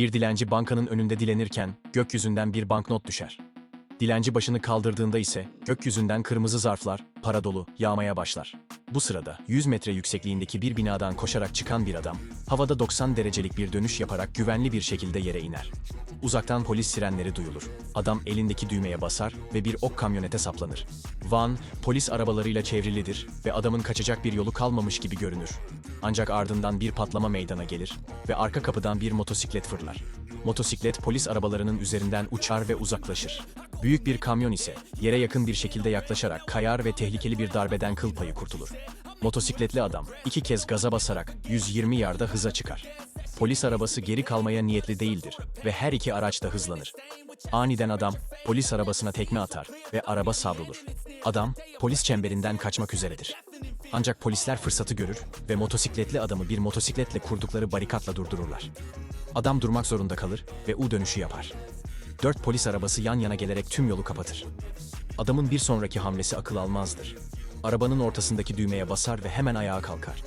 Bir dilenci bankanın önünde dilenirken gökyüzünden bir banknot düşer. Dilenci başını kaldırdığında ise gökyüzünden kırmızı zarflar, para dolu, yağmaya başlar. Bu sırada 100 metre yüksekliğindeki bir binadan koşarak çıkan bir adam, havada 90 derecelik bir dönüş yaparak güvenli bir şekilde yere iner. Uzaktan polis sirenleri duyulur. Adam elindeki düğmeye basar ve bir ok kamyonete saplanır. Van, polis arabalarıyla çevrilidir ve adamın kaçacak bir yolu kalmamış gibi görünür. Ancak ardından bir patlama meydana gelir ve arka kapıdan bir motosiklet fırlar. Motosiklet polis arabalarının üzerinden uçar ve uzaklaşır. Büyük bir kamyon ise yere yakın bir şekilde yaklaşarak kayar ve tehlikeli bir darbeden kıl payı kurtulur. Motosikletli adam iki kez gaza basarak 120 yarda hıza çıkar. Polis arabası geri kalmaya niyetli değildir ve her iki araç da hızlanır. Aniden adam polis arabasına tekme atar ve araba savrulur. Adam polis çemberinden kaçmak üzeredir. Ancak polisler fırsatı görür ve motosikletli adamı bir motosikletle kurdukları barikatla durdururlar. Adam durmak zorunda kalır ve U dönüşü yapar. Dört polis arabası yan yana gelerek tüm yolu kapatır. Adamın bir sonraki hamlesi akıl almazdır. Arabanın ortasındaki düğmeye basar ve hemen ayağa kalkar.